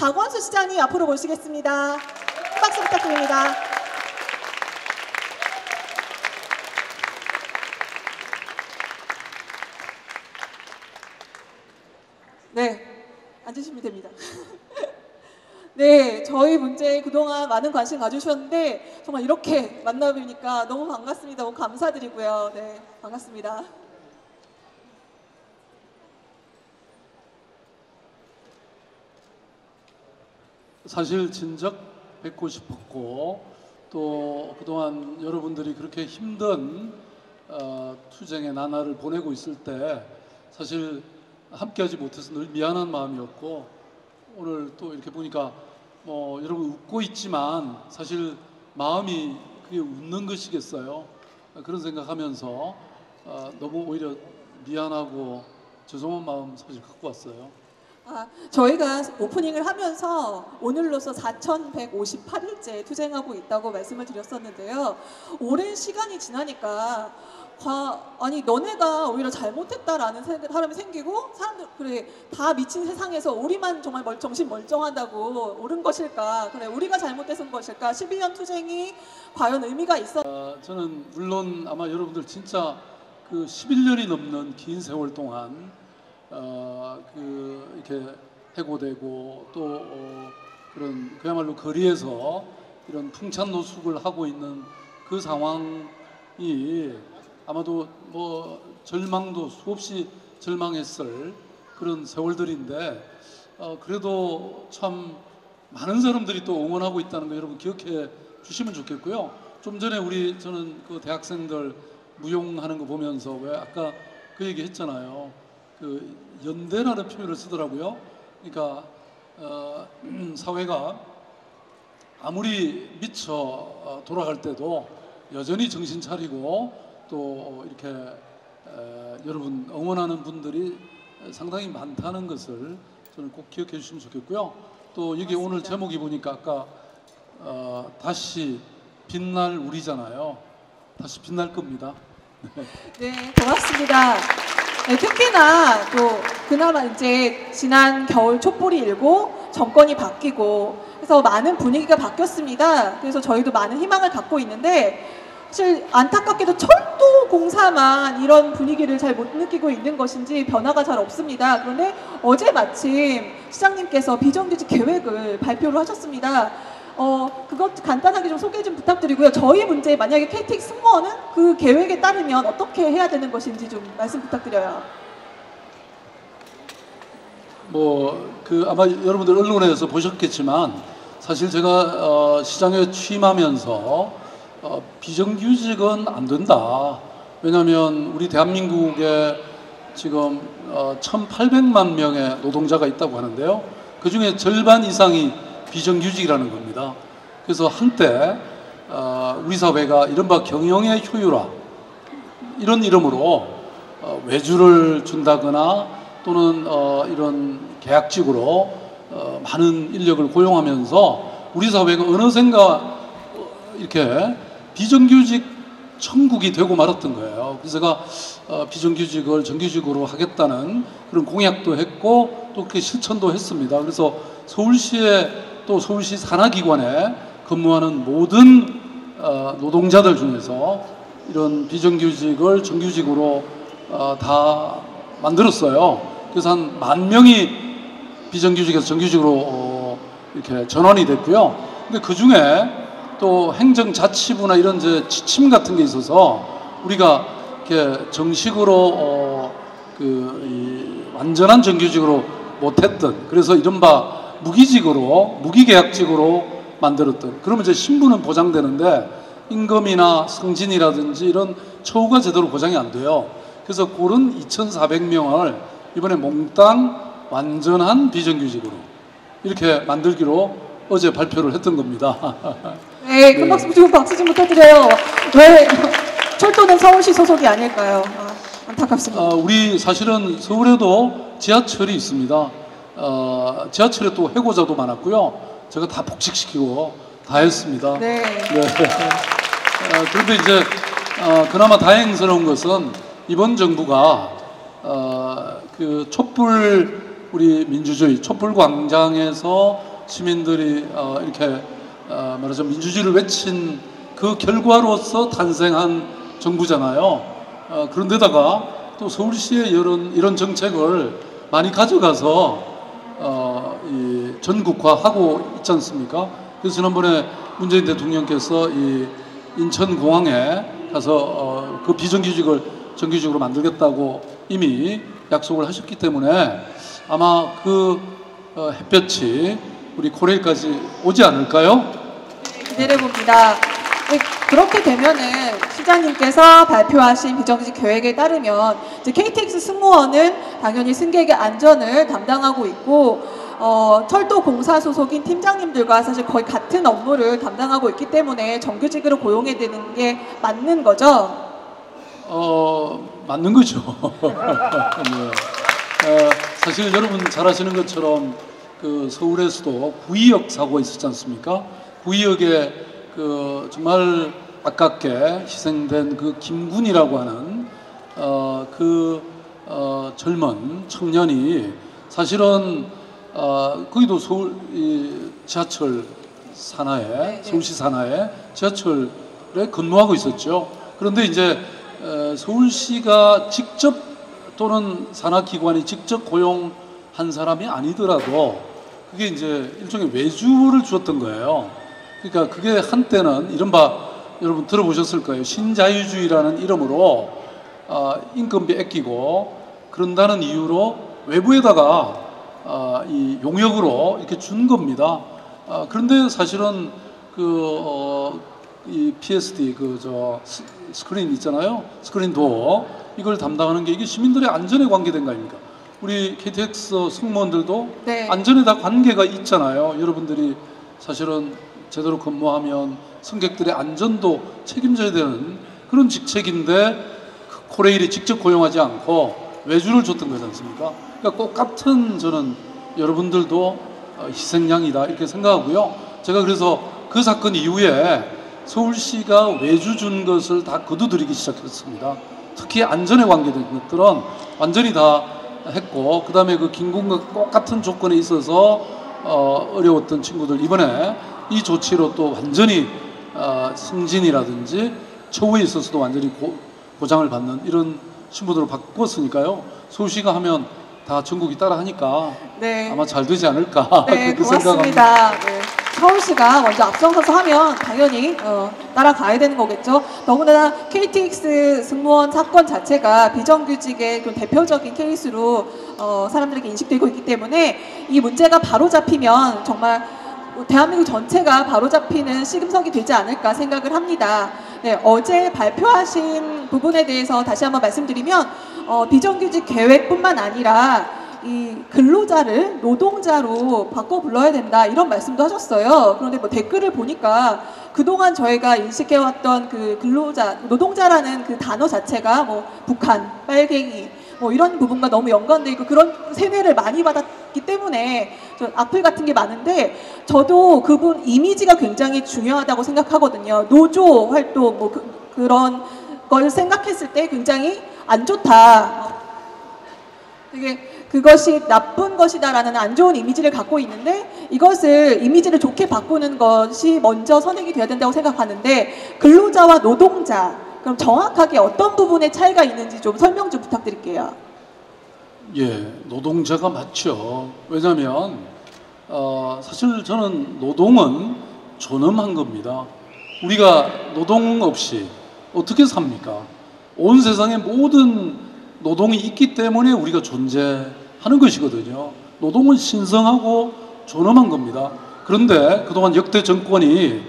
박원수 시장님 앞으로 모시겠습니다. 박수 부탁드립니다. 네, 앉으시면 됩니다. 네, 저희 문제에 그동안 많은 관심 가주셨는데 정말 이렇게 만나뵈니까 너무 반갑습니다. 너무 감사드리고요. 네, 반갑습니다. 사실 진작 뵙고 싶었고 또 그동안 여러분들이 그렇게 힘든 어, 투쟁의 나날을 보내고 있을 때 사실 함께하지 못해서 늘 미안한 마음이었고 오늘 또 이렇게 보니까 뭐 여러분 웃고 있지만 사실 마음이 그게 웃는 것이겠어요 그런 생각하면서 어, 너무 오히려 미안하고 죄송한 마음 사실 갖고 왔어요. 아, 저희가 오프닝을 하면서 오늘로서 4,158일째 투쟁하고 있다고 말씀을 드렸었는데요. 오랜 시간이 지나니까 과, 아니 너네가 오히려 잘못했다라는 세- 사람이 생기고 사람들 그래 다 미친 세상에서 우리만 정말 멀, 정신 멀쩡하다고 옳은 것일까? 그래 우리가 잘못해서인 것일까? 12년 투쟁이 과연 의미가 있어? 어, 저는 물론 아마 여러분들 진짜 그 11년이 넘는 긴 세월 동안 어, 그 이렇게 해고되고 또 어, 그런 그야말로 거리에서 이런 풍찬 노숙을 하고 있는 그 상황이 아마도 뭐 절망도 수없이 절망했을 그런 세월들인데 어, 그래도 참 많은 사람들이 또 응원하고 있다는 거 여러분 기억해 주시면 좋겠고요. 좀 전에 우리 저는 그 대학생들 무용하는 거 보면서 왜 아까 그 얘기 했잖아요. 그 연대라는 표현을 쓰더라고요. 그러니까 어, 사회가 아무리 미쳐 어, 돌아갈 때도 여전히 정신 차리고 또 이렇게 에, 여러분 응원하는 분들이 상당히 많다는 것을 저는 꼭 기억해 주시면 좋겠고요. 또 여기 오늘 제목이 보니까 아까 어, 다시 빛날 우리잖아요. 다시 빛날 겁니다. 네, 고맙습니다. 네, 특히나 또 그나마 이제 지난 겨울 촛불이 일고 정권이 바뀌고 그래서 많은 분위기가 바뀌었습니다. 그래서 저희도 많은 희망을 갖고 있는데 사실 안타깝게도 철도 공사만 이런 분위기를 잘 못 느끼고 있는 것인지 변화가 잘 없습니다. 그런데 어제 마침 시장님께서 비정규직 계획을 발표를 하셨습니다. 어, 그것 간단하게 좀 소개 좀 부탁드리고요. 저희 문제 만약에 KTX 승무원은 그 계획에 따르면 어떻게 해야 되는 것인지 좀 말씀 부탁드려요. 뭐 그 아마 여러분들 언론에서 보셨겠지만 사실 제가 어, 시장에 취임하면서 어, 비정규직은 안 된다. 왜냐하면 우리 대한민국에 지금 어, 1,800만 명의 노동자가 있다고 하는데요. 그 중에 절반 이상이 비정규직이라는 겁니다. 그래서 한때 어, 우리 사회가 이른바 경영의 효율화 이런 이름으로 어, 외주를 준다거나 또는 어, 이런 계약직으로 어, 많은 인력을 고용하면서 우리 사회가 어느샌가 어, 이렇게 비정규직 천국이 되고 말았던 거예요. 그래서 제가 어, 비정규직을 정규직으로 하겠다는 그런 공약도 했고 또 그렇게 실천도 했습니다. 그래서 서울시에 또 서울시 산하기관에 근무하는 모든 어, 노동자들 중에서 이런 비정규직을 정규직으로 어, 다 만들었어요. 그래서 한 만 명이 비정규직에서 정규직으로 어, 이렇게 전환이 됐고요. 근데 그 중에 또 행정자치부나 이런 이제 지침 같은 게 있어서 우리가 이렇게 정식으로 어, 그 이, 완전한 정규직으로 못했던 그래서 이른바 무기직으로 무기계약직으로 만들었던 그러면 이제 신분은 보장되는데 임금이나 승진이라든지 이런 처우가 제대로 보장이 안 돼요. 그래서 그런 2,400명을 이번에 몽땅 완전한 비정규직으로 이렇게 만들기로 어제 발표를 했던 겁니다. 네, 큰 박수 좀 박수 좀 부탁드려요. 왜 철도는 서울시 소속이 아닐까요? 아, 안타깝습니다. 어, 우리 사실은 서울에도 지하철이 있습니다. 어, 지하철에 또 해고자도 많았고요. 제가 다 복직시키고 다 했습니다. 네. 네. 어, 그런데 이제 어, 그나마 다행스러운 것은 이번 정부가 어, 그 촛불 우리 민주주의 촛불 광장에서 시민들이 어, 이렇게 어, 말하자면 민주주의를 외친 그 결과로서 탄생한 정부잖아요. 어, 그런데다가 또 서울시의 이런 이런 정책을 많이 가져가서 전국화하고 있지 않습니까? 그래서 지난번에 문재인 대통령께서 이 인천공항에 가서 어, 그 비정규직을 정규직으로 만들겠다고 이미 약속을 하셨기 때문에 아마 그 어, 햇볕이 우리 코레일까지 오지 않을까요? 기대를 봅니다. 네, 그렇게 되면은 시장님께서 발표하신 비정규직 계획에 따르면 이제 KTX 승무원은 당연히 승객의 안전을 담당하고 있고 어, 철도 공사 소속인 팀장님들과 사실 거의 같은 업무를 담당하고 있기 때문에 정규직으로 고용해야 되는 게 맞는 거죠. 어, 맞는 거죠. 네. 어, 사실 여러분 잘 아시는 것처럼 그 서울에서도 구의역 사고가 있었지 않습니까? 구의역에 그 정말 아깝게 희생된 그 김군이라고 하는 어, 그 어, 젊은 청년이 사실은 어, 거기도 서울 이 지하철 산하에 네. 서울시 산하에 지하철에 근무하고 있었죠. 그런데 이제 어, 서울시가 직접 또는 산하기관이 직접 고용한 사람이 아니더라도 그게 이제 일종의 외주를 주었던 거예요. 그러니까 그게 한때는 이른바 여러분 들어보셨을 거예요. 신자유주의라는 이름으로 어, 인건비 아끼고 그런다는 이유로 외부에다가 어, 이 용역으로 이렇게 준 겁니다. 어, 그런데 사실은 그 어, 이 PSD 그 저 스크린 있잖아요. 스크린 도어 이걸 담당하는 게 이게 시민들의 안전에 관계된 거 아닙니까? 우리 KTX 승무원들도 네. 안전에 다 관계가 있잖아요. 여러분들이 사실은 제대로 근무하면 승객들의 안전도 책임져야 되는 그런 직책인데 그 코레일이 직접 고용하지 않고 외주를 줬던 거지 않습니까? 그러니까 똑같은 저는 여러분들도 어, 희생양이다 이렇게 생각하고요. 제가 그래서 그 사건 이후에 서울시가 외주 준 것을 다 거두들이기 시작했습니다. 특히 안전에 관계된 것들은 완전히 다 했고 그다음에 그 김군과 똑같은 조건에 있어서 어, 어려웠던 친구들 이번에 이 조치로 또 완전히 어, 승진이라든지 처우에 있어서도 완전히 고, 보장을 받는 이런 신분으로 바꿨으니까요. 서울시가 하면 다 전국이 따라 하니까 네. 아마 잘 되지 않을까 네, 그렇게. 고맙습니다. 네. 서울시가 먼저 앞장서서 하면 당연히 어, 따라가야 되는 거겠죠. 더군다나 KTX 승무원 사건 자체가 비정규직의 그 대표적인 케이스로 어, 사람들에게 인식되고 있기 때문에 이 문제가 바로 잡히면 정말 대한민국 전체가 바로 잡히는 시금석이 되지 않을까 생각을 합니다. 네, 어제 발표하신 부분에 대해서 다시 한번 말씀드리면 어, 비정규직 계획뿐만 아니라 이 근로자를 노동자로 바꿔 불러야 된다 이런 말씀도 하셨어요. 그런데 뭐 댓글을 보니까 그동안 저희가 인식해왔던 그 근로자, 노동자라는 그 단어 자체가 뭐 북한, 빨갱이 뭐 이런 부분과 너무 연관돼 있고 그런 세뇌를 많이 받았기 때문에 저 악플 같은 게 많은데 저도 그분 이미지가 굉장히 중요하다고 생각하거든요. 노조 활동 뭐 그, 그런 걸 생각했을 때 굉장히 안 좋다. 되게 그것이 나쁜 것이다라는 안 좋은 이미지를 갖고 있는데 이것을 이미지를 좋게 바꾸는 것이 먼저 선행이 되어야 된다고 생각하는데 근로자와 노동자 그럼 정확하게 어떤 부분에 차이가 있는지 좀 설명 좀 부탁드릴게요. 예, 노동자가 맞죠. 왜냐하면 어, 사실 저는 노동은 존엄한 겁니다. 우리가 노동 없이 어떻게 삽니까? 온 세상의 모든 노동이 있기 때문에 우리가 존재하는 것이거든요. 노동은 신성하고 존엄한 겁니다. 그런데 그동안 역대 정권이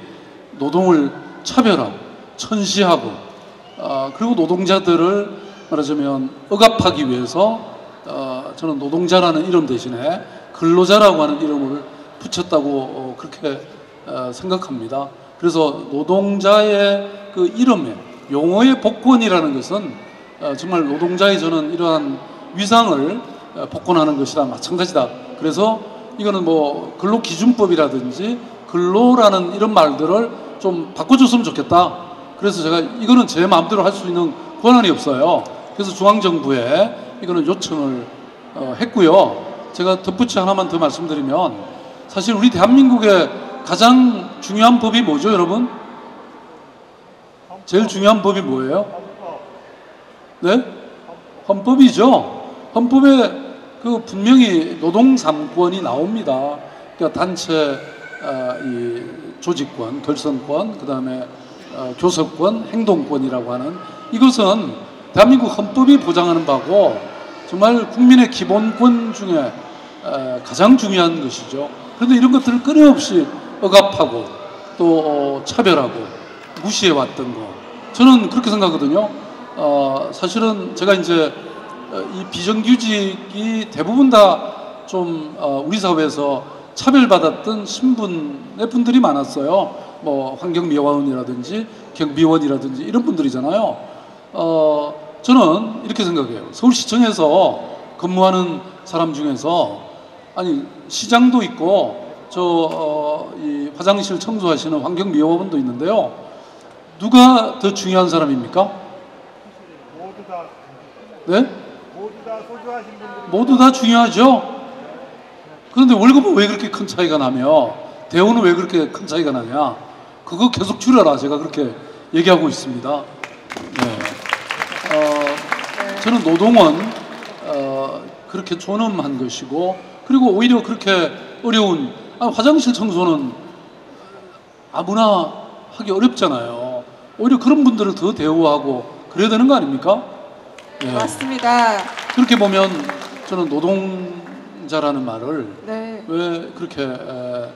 노동을 차별하고 천시하고 어, 그리고 노동자들을 말하자면 억압하기 위해서 어, 저는 노동자라는 이름 대신에 근로자라고 하는 이름을 붙였다고 어, 그렇게 어, 생각합니다. 그래서 노동자의 그 이름에 용어의 복권이라는 것은 어, 정말 노동자의 저는 이러한 위상을 어, 복권하는 것이다 마찬가지다. 그래서 이거는 뭐 근로기준법이라든지 근로라는 이런 말들을 좀 바꿔줬으면 좋겠다. 그래서 제가 이거는 제 마음대로 할 수 있는 권한이 없어요. 그래서 중앙정부에 이거는 요청을 어, 했고요. 제가 덧붙이 하나만 더 말씀드리면 사실 우리 대한민국의 가장 중요한 법이 뭐죠, 여러분? 제일 중요한 법이 뭐예요? 네? 헌법이죠. 헌법에 그 분명히 노동 3권이 나옵니다. 그러니까 단체 어, 이 조직권, 결선권, 그 다음에 어, 교섭권, 행동권이라고 하는 이것은 대한민국 헌법이 보장하는 바고 정말 국민의 기본권 중에 어, 가장 중요한 것이죠. 그런데 이런 것들을 끊임없이 억압하고 또 어, 차별하고 무시해 왔던 거 저는 그렇게 생각하거든요. 어, 사실은 제가 이제 어, 이 비정규직이 대부분 다좀 어, 우리 사회에서 차별받았던 신분의 분들이 많았어요. 뭐 환경미화원이라든지 경비원이라든지 이런 분들이잖아요. 어, 저는 이렇게 생각해요. 서울시청에서 근무하는 사람 중에서 아니 시장도 있고 저 어, 이 화장실 청소하시는 환경미화원도 있는데요. 누가 더 중요한 사람입니까? 모두 다 네? 모두 다 소주하신 분들 모두 다 중요하죠. 그런데 월급은 왜 그렇게 큰 차이가 나며 대우는 왜 그렇게 큰 차이가 나냐? 그거 계속 줄여라. 제가 그렇게 얘기하고 있습니다. 네. 어, 저는 노동은 어, 그렇게 존엄한 것이고 그리고 오히려 그렇게 어려운 아, 화장실 청소는 아무나 하기 어렵잖아요. 오히려 그런 분들을 더 대우하고 그래야 되는 거 아닙니까? 네. 맞습니다. 그렇게 보면 저는 노동자라는 말을 네. 왜 그렇게 에,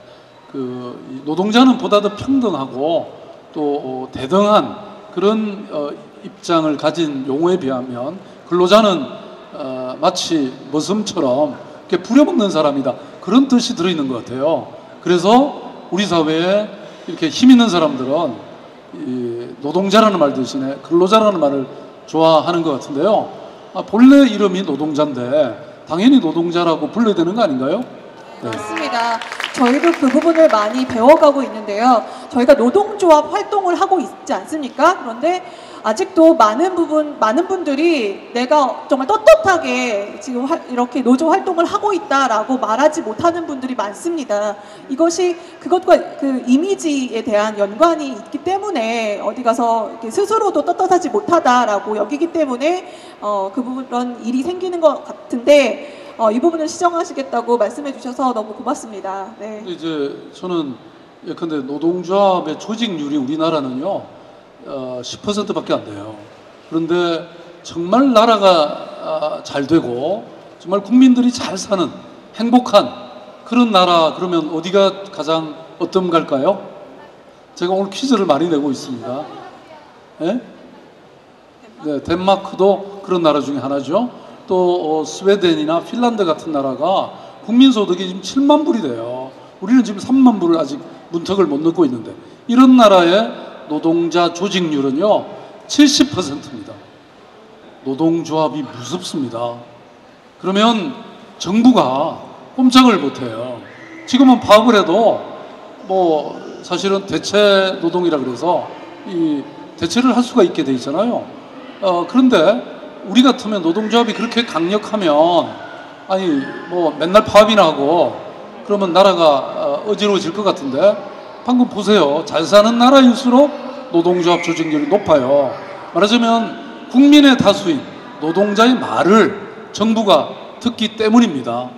그이 노동자는 보다 더 평등하고 또 어, 대등한 그런 어, 입장을 가진 용어에 비하면 근로자는 어, 마치 머슴처럼 이렇게 부려먹는 사람이다 그런 뜻이 들어있는 것 같아요. 그래서 우리 사회에 이렇게 힘 있는 사람들은 이 노동자라는 말 대신에 근로자라는 말을 좋아하는 것 같은데요. 아, 본래 이름이 노동자인데 당연히 노동자라고 불러야 되는 거 아닌가요? 네. 맞습니다. 저희도 그 부분을 많이 배워가고 있는데요. 저희가 노동조합 활동을 하고 있지 않습니까? 그런데 아직도 많은 부분, 많은 분들이 내가 정말 떳떳하게 지금 화- 이렇게 노조 활동을 하고 있다라고 말하지 못하는 분들이 많습니다. 이것이 그것과 그 이미지에 대한 연관이 있기 때문에 어디 가서 스스로도 떳떳하지 못하다라고 여기기 때문에 어, 그 부분 그런 일이 생기는 것 같은데 어, 이 부분을 시정하시겠다고 말씀해 주셔서 너무 고맙습니다. 네. 이제 저는 예컨대 노동조합의 조직률이 우리나라는요 어, 10%밖에 안 돼요. 그런데 정말 나라가 아, 잘 되고 정말 국민들이 잘 사는 행복한 그런 나라 그러면 어디가 가장 어떤 갈까요? 제가 오늘 퀴즈를 많이 내고 있습니다. 예? 네, 덴마크도 그런 나라 중에 하나죠. 또 어, 스웨덴이나 핀란드 같은 나라가 국민 소득이 지금 7만 불이 돼요. 우리는 지금 3만 불을 아직 문턱을 못 넘고 있는데 이런 나라의 노동자 조직률은요 70%입니다. 노동조합이 무섭습니다. 그러면 정부가 꼼짝을 못해요. 지금은 파업을 해도 뭐 사실은 대체 노동이라 그래서 이 대체를 할 수가 있게 돼 있잖아요. 어, 그런데 우리 같으면 노동조합이 그렇게 강력하면 아니 뭐 맨날 파업이나 하고 그러면 나라가 어, 어지러워질 것 같은데 방금 보세요. 잘 사는 나라일수록 노동조합 조직률이 높아요. 말하자면 국민의 다수인 노동자의 말을 정부가 듣기 때문입니다.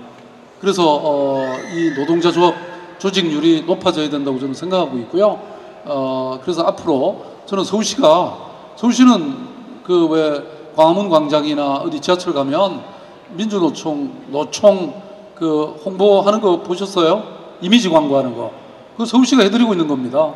그래서 어, 이 노동자 조합 조직률이 높아져야 된다고 저는 생각하고 있고요. 어, 그래서 앞으로 저는 서울시가 서울시는 그 왜 광화문 광장이나 어디 지하철 가면 민주노총 노총 그 홍보하는 거 보셨어요? 이미지 광고하는 거. 그 서울시가 해드리고 있는 겁니다.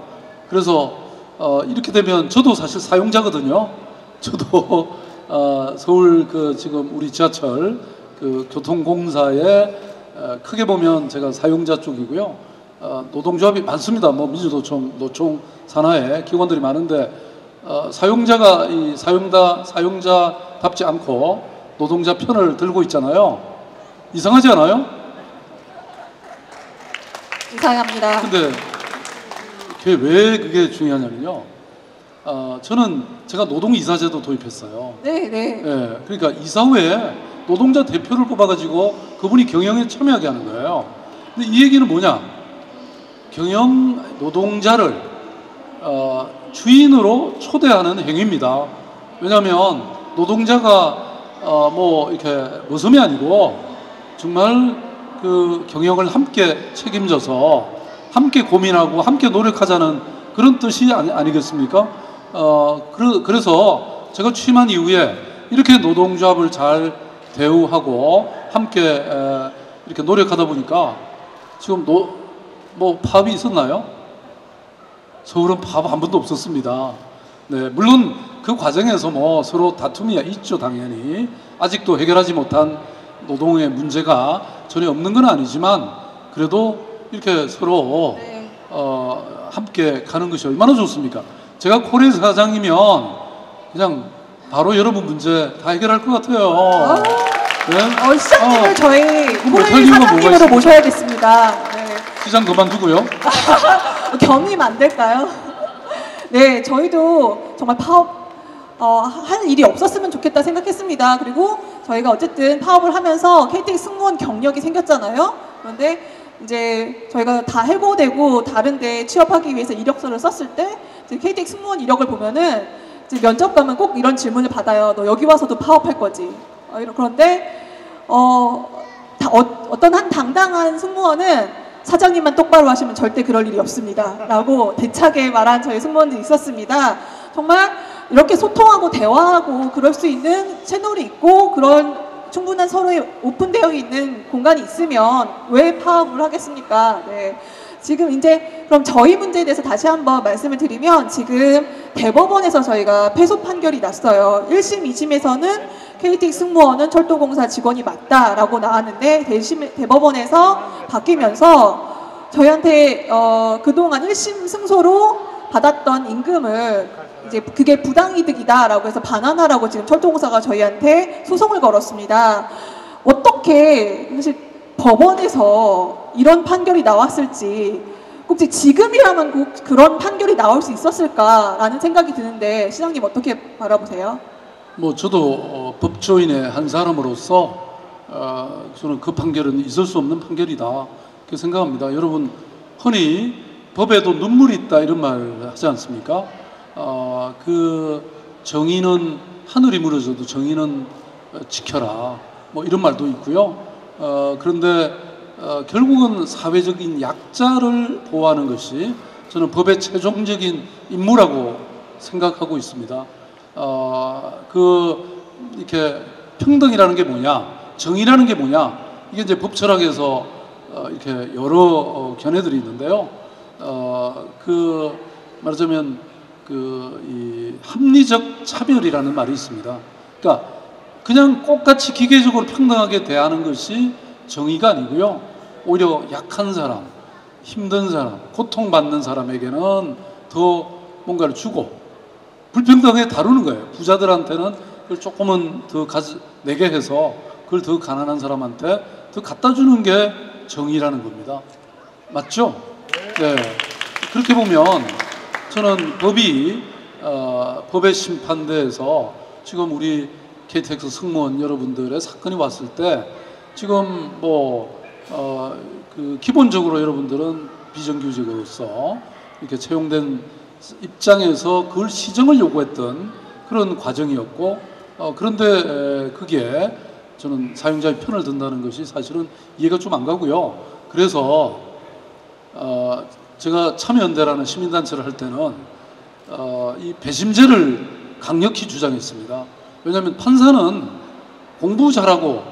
그래서 어, 이렇게 되면 저도 사실 사용자거든요. 저도 어, 서울 그 지금 우리 지하철 그 교통공사에 어, 크게 보면 제가 사용자 쪽이고요. 어, 노동조합이 많습니다. 뭐 민주노총, 노총 산하에 기관들이 많은데 어, 사용자가 이 사용자 사용자답지 않고 노동자 편을 들고 있잖아요. 이상하지 않아요? 이상합니다. 근데 그게 왜 그게 중요하냐면요. 어, 저는 제가 노동 이사제도 도입했어요. 네, 네. 예, 그러니까 이사회에 노동자 대표를 뽑아가지고 그분이 경영에 참여하게 하는 거예요. 근데 이 얘기는 뭐냐? 경영 노동자를 어, 주인으로 초대하는 행위입니다. 왜냐하면 노동자가 어, 뭐 이렇게 모섬이 아니고 정말 그 경영을 함께 책임져서 함께 고민하고 함께 노력하자는 그런 뜻이 아니, 아니겠습니까? 어, 그래, 그래서 제가 취임한 이후에 이렇게 노동조합을 잘 대우하고 함께 에, 이렇게 노력하다 보니까 지금 노, 뭐 파업이 있었나요? 서울은 파업 한 번도 없었습니다. 네, 물론 그 과정에서 뭐 서로 다툼이 있죠, 당연히. 아직도 해결하지 못한 노동의 문제가 전혀 없는 건 아니지만 그래도 이렇게 서로 네. 어, 함께 가는 것이 얼마나 좋습니까? 제가 코레 사장이면 그냥 바로 여러분 문제 다 해결할 것 같아요. 네? 어, 시장님을 어, 저희 코레일 사장님으로? 모셔야겠습니다. 네. 시장 그만두고요. 겸임 안 될까요? 네, 저희도 정말 파업 어, 할 일이 없었으면 좋겠다 생각했습니다. 그리고 저희가 어쨌든 파업을 하면서 KTX 승무원 경력이 생겼잖아요. 그런데 이제 저희가 다 해고되고 다른 데 취업하기 위해서 이력서를 썼을 때 KTX 승무원 이력을 보면은 면접 가면 꼭 이런 질문을 받아요. 너 여기 와서도 파업할 거지. 어, 그런데 어, 다, 어, 어떤 한 당당한 승무원은 사장님만 똑바로 하시면 절대 그럴 일이 없습니다. 라고 대차게 말한 저희 승무원들이 있었습니다. 정말 이렇게 소통하고 대화하고 그럴 수 있는 채널이 있고 그런 충분한 서로의 오픈되어 있는 공간이 있으면 왜 파업을 하겠습니까? 네. 지금 이제 그럼 저희 문제에 대해서 다시 한번 말씀을 드리면 지금 대법원에서 저희가 패소 판결이 났어요. 1심, 2심에서는 KTX 승무원은 철도공사 직원이 맞다라고 나왔는데 대심, 대법원에서 바뀌면서 저희한테 어, 그동안 1심 승소로 받았던 임금을 이제 그게 부당이득이다라고 해서 반환하라고 지금 철도공사가 저희한테 소송을 걸었습니다. 어떻게 사실 법원에서 이런 판결이 나왔을지 혹시 지금이라면 꼭 그런 판결이 나올 수 있었을까라는 생각이 드는데 시장님 어떻게 바라보세요? 뭐 저도 어, 법조인의 한 사람으로서 어, 저는 그 판결은 있을 수 없는 판결이다 그렇게 생각합니다. 여러분 흔히 법에도 눈물이 있다 이런 말 하지 않습니까? 어, 그 정의는 하늘이 무너져도 정의는 어, 지켜라 뭐 이런 말도 있고요. 어, 그런데 어, 결국은 사회적인 약자를 보호하는 것이 저는 법의 최종적인 임무라고 생각하고 있습니다. 어, 그 이렇게 평등이라는 게 뭐냐, 정의라는 게 뭐냐, 이게 이제 법 철학에서 어, 이렇게 여러 어, 견해들이 있는데요. 어, 그 말하자면 그이 합리적 차별이라는 말이 있습니다. 그러니까 그냥 똑같이 기계적으로 평등하게 대하는 것이 정의가 아니고요. 오히려 약한 사람, 힘든 사람, 고통받는 사람에게는 더 뭔가를 주고 불평등하게 다루는 거예요. 부자들한테는 그걸 조금은 더 가지, 내게 해서 그걸 더 가난한 사람한테 더 갖다 주는 게 정의라는 겁니다. 맞죠? 네. 그렇게 보면 저는 법이 어, 법의 심판대에서 지금 우리 KTX 승무원 여러분들의 사건이 왔을 때 지금 뭐 어, 그 기본적으로 여러분들은 비정규직으로서 이렇게 채용된 입장에서 그걸 시정을 요구했던 그런 과정이었고 어, 그런데 에, 그게 저는 사용자의 편을 든다는 것이 사실은 이해가 좀 안 가고요. 그래서 어, 제가 참여연대라는 시민단체를 할 때는 어, 이 배심제를 강력히 주장했습니다. 왜냐하면 판사는 공부 잘하고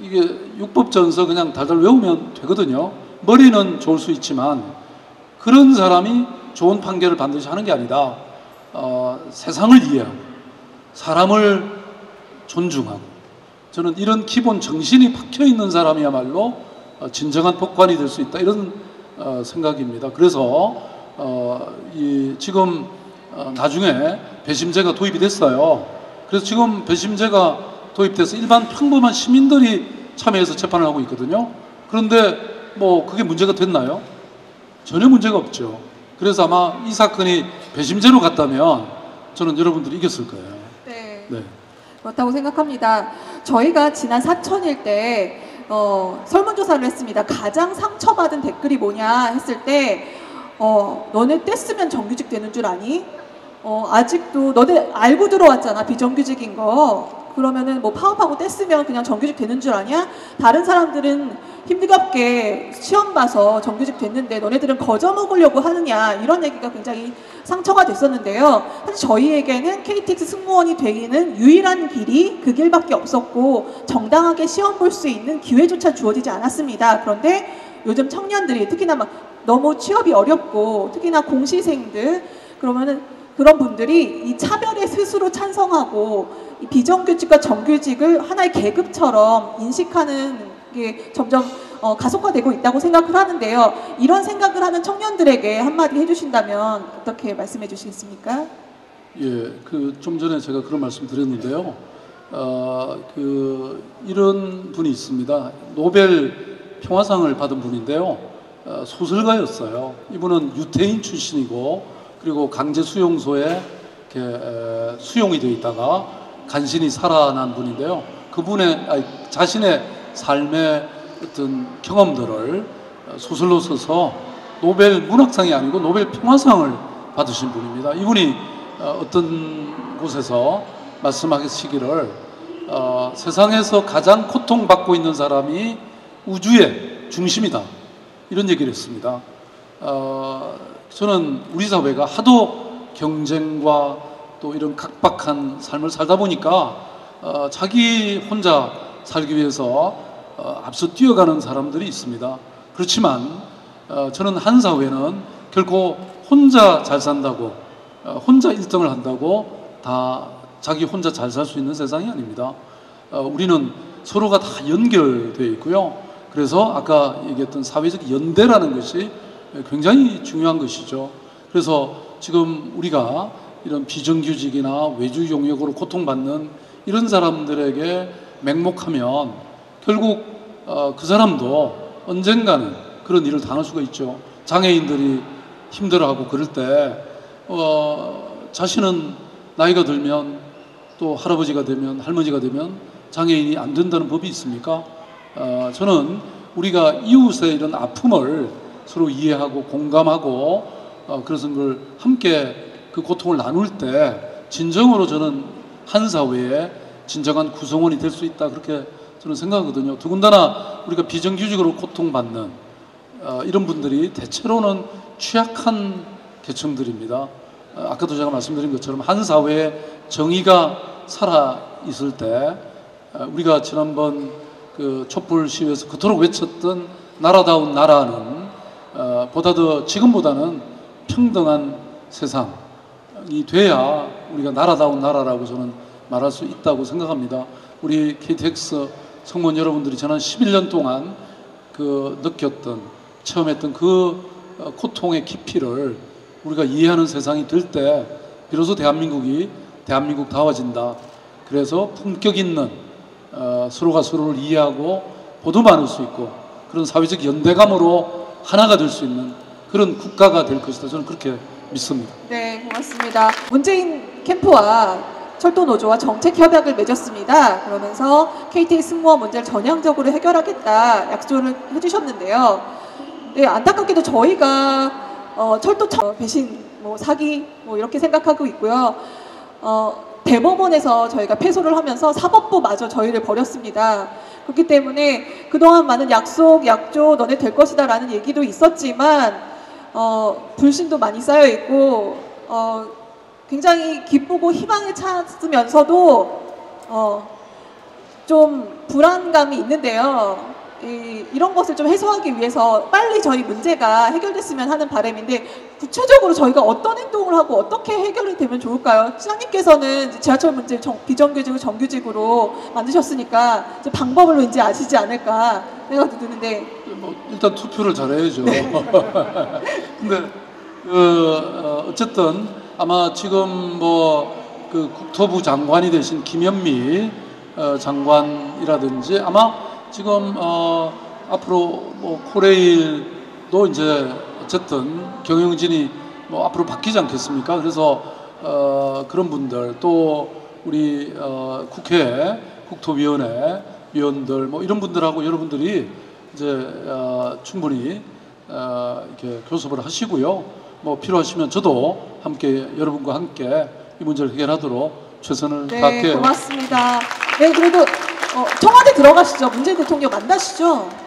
이게 육법전서 그냥 달달 외우면 되거든요. 머리는 좋을 수 있지만 그런 사람이 좋은 판결을 반드시 하는 게 아니다. 어, 세상을 이해하고 사람을 존중하고 저는 이런 기본 정신이 박혀 있는 사람이야말로 어, 진정한 법관이 될 수 있다 이런 어, 생각입니다. 그래서 어, 이 지금 어, 나중에 배심제가 도입이 됐어요. 그래서 지금 배심제가 도입돼서 일반 평범한 시민들이 참여해서 재판을 하고 있거든요. 그런데 뭐 그게 문제가 됐나요? 전혀 문제가 없죠. 그래서 아마 이 사건이 배심제로 갔다면 저는 여러분들이 이겼을 거예요. 네. 네. 그렇다고 생각합니다. 저희가 지난 사천일 때 어, 설문조사를 했습니다. 가장 상처받은 댓글이 뭐냐 했을 때, 어, 너네 뗐으면 정규직 되는 줄 아니? 어, 아직도 너네 알고 들어왔잖아 비정규직인 거. 그러면은 뭐 파업하고 뗐으면 그냥 정규직 되는 줄 아냐? 다른 사람들은 힘들게 시험 봐서 정규직 됐는데 너네들은 거저 먹으려고 하느냐 이런 얘기가 굉장히 상처가 됐었는데요. 사실 저희에게는 KTX 승무원이 되기는 유일한 길이 그 길밖에 없었고 정당하게 시험 볼 수 있는 기회조차 주어지지 않았습니다. 그런데 요즘 청년들이 특히나 막 너무 취업이 어렵고 특히나 공시생들 그러면은 그런 분들이 이 차별에 스스로 찬성하고 이 비정규직과 정규직을 하나의 계급처럼 인식하는 게 점점 어, 가속화되고 있다고 생각을 하는데요. 이런 생각을 하는 청년들에게 한마디 해주신다면 어떻게 말씀해 주시겠습니까? 예, 그 좀 전에 제가 그런 말씀 드렸는데요. 어, 그 이런 분이 있습니다. 노벨 평화상을 받은 분인데요. 어, 소설가였어요. 이분은 유태인 출신이고 그리고 강제 수용소에 수용이 되어 있다가 간신히 살아난 분인데요. 그분의 아니, 자신의 삶의 어떤 경험들을 어, 소설로 써서 노벨 문학상이 아니고 노벨 평화상을 받으신 분입니다. 이분이 어, 어떤 곳에서 말씀하시기를 어, 세상에서 가장 고통받고 있는 사람이 우주의 중심이다 이런 얘기를 했습니다. 어, 저는 우리 사회가 하도 경쟁과 또 이런 각박한 삶을 살다 보니까 어, 자기 혼자 살기 위해서 어, 앞서 뛰어가는 사람들이 있습니다. 그렇지만 어, 저는 한 사회는 결코 혼자 잘 산다고 어, 혼자 1등을 한다고 다 자기 혼자 잘 살 수 있는 세상이 아닙니다. 어, 우리는 서로가 다 연결되어 있고요. 그래서 아까 얘기했던 사회적 연대라는 것이 굉장히 중요한 것이죠. 그래서 지금 우리가 이런 비정규직이나 외주 용역으로 고통받는 이런 사람들에게 맹목하면 결국 어, 그 사람도 언젠가는 그런 일을 당할 수가 있죠. 장애인들이 힘들어하고 그럴 때 어, 자신은 나이가 들면 또 할아버지가 되면 할머니가 되면 장애인이 안 된다는 법이 있습니까? 어, 저는 우리가 이웃의 이런 아픔을 서로 이해하고 공감하고 어, 그래서 그걸 함께 그 고통을 나눌 때 진정으로 저는 한 사회의 진정한 구성원이 될 수 있다 그렇게 저는 생각하거든요. 더군다나 우리가 비정규직으로 고통받는 어, 이런 분들이 대체로는 취약한 계층들입니다. 어, 아까도 제가 말씀드린 것처럼 한 사회에 정의가 살아 있을 때 어, 우리가 지난번 그 촛불 시위에서 그토록 외쳤던 나라다운 나라는 어, 보다 더 지금보다는 평등한 세상이 돼야 우리가 나라다운 나라라고 저는 말할 수 있다고 생각합니다. 우리 KTX 성원 여러분들이 지난 11년 동안 그 느꼈던 체험했던 그 어, 고통의 깊이를 우리가 이해하는 세상이 될 때 비로소 대한민국이 대한민국 다워진다. 그래서 품격 있는 어, 서로가 서로를 이해하고 보듬어안을 수 있고 그런 사회적 연대감으로 하나가 될 수 있는 그런 국가가 될 것이다. 저는 그렇게 믿습니다. 네, 고맙습니다. 문재인 캠프와 철도 노조와 정책 협약을 맺었습니다. 그러면서 KTX 승무원 문제를 전향적으로 해결하겠다 약속을 해주셨는데요. 네, 안타깝게도 저희가 어, 철도 청- 배신, 뭐 사기, 뭐 이렇게 생각하고 있고요. 어, 대법원에서 저희가 패소를 하면서 사법부마저 저희를 버렸습니다. 그렇기 때문에 그동안 많은 약속, 약조, 너네 될 것이다 라는 얘기도 있었지만 어, 불신도 많이 쌓여 있고 어, 굉장히 기쁘고 희망에 찼으면서도 어, 좀 불안감이 있는데요. 이, 이런 것을 좀 해소하기 위해서 빨리 저희 문제가 해결됐으면 하는 바람인데 구체적으로 저희가 어떤 행동을 하고 어떻게 해결이 되면 좋을까요? 시장님께서는 이제 지하철 문제 정, 비정규직을 정규직으로 만드셨으니까 이제 방법을 왠지 아시지 않을까 생각도 드는데 뭐 일단 투표를 잘해야죠. 근데 그 어, 어쨌든 아마 지금 뭐 그 국토부 장관이 되신 김현미 어, 장관이라든지 아마 지금 어, 앞으로 뭐 코레일도 이제 어쨌든 경영진이 뭐 앞으로 바뀌지 않겠습니까? 그래서 어, 그런 분들 또 우리 어, 국회 국토위원회 위원들 뭐 이런 분들하고 여러분들이 이제 어, 충분히 어, 이렇게 교섭을 하시고요. 뭐 필요하시면 저도 함께 여러분과 함께 이 문제를 해결하도록 최선을 네, 다할게요. 고맙습니다. 네, 그래도 어, 청와대 들어가시죠. 문재인 대통령 만나시죠.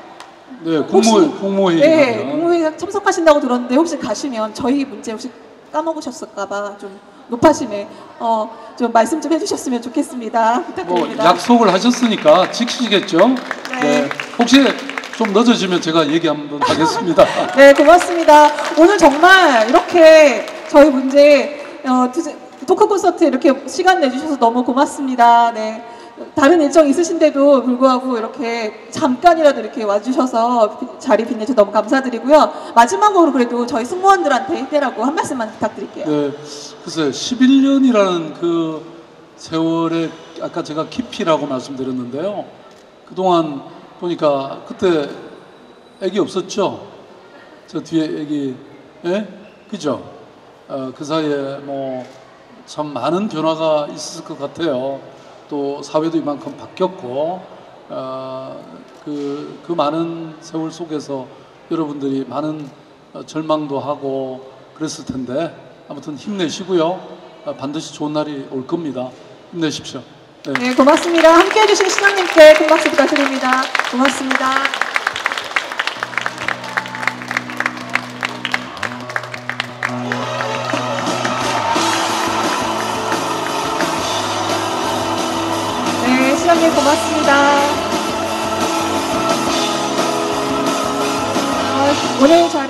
네, 국무 국무회의 네, 국무회의 참석하신다고 들었는데 혹시 가시면 저희 문제 혹시 까먹으셨을까봐 좀 높아심에 어, 좀 말씀 좀 해주셨으면 좋겠습니다. 뭐 부탁드립니다. 약속을 하셨으니까 지키시겠죠? 네. 혹시 좀 늦어지면 제가 얘기 한번 하겠습니다. 네, 고맙습니다. 오늘 정말 이렇게 저희 문제 어, 투- 토크 콘서트 이렇게 시간 내주셔서 너무 고맙습니다. 네. 다른 일정 있으신데도 불구하고 이렇게 잠깐이라도 이렇게 와주셔서 비- 자리 빛내주셔서 너무 감사드리고요. 마지막으로 그래도 저희 승무원들한테 힘내라고 한 말씀만 부탁드릴게요. 네, 글쎄 11년이라는 그 세월의 아까 제가 깊이라고 말씀드렸는데요. 그동안 보니까 그때 애기 없었죠? 저 뒤에 애기, 예? 그죠? 어, 그 사이에 뭐 참 많은 변화가 있었을 것 같아요. 또 사회도 이만큼 바뀌었고, 어, 그, 그 많은 세월 속에서 여러분들이 많은 어, 절망도 하고 그랬을 텐데 아무튼 힘내시고요. 어, 반드시 좋은 날이 올 겁니다. 힘내십시오. 네. 네, 고맙습니다. 함께 해 주신 신랑님께 큰 박수 부탁드립니다. 고맙습니다. 네, 고맙습니다. 어, 오늘 자리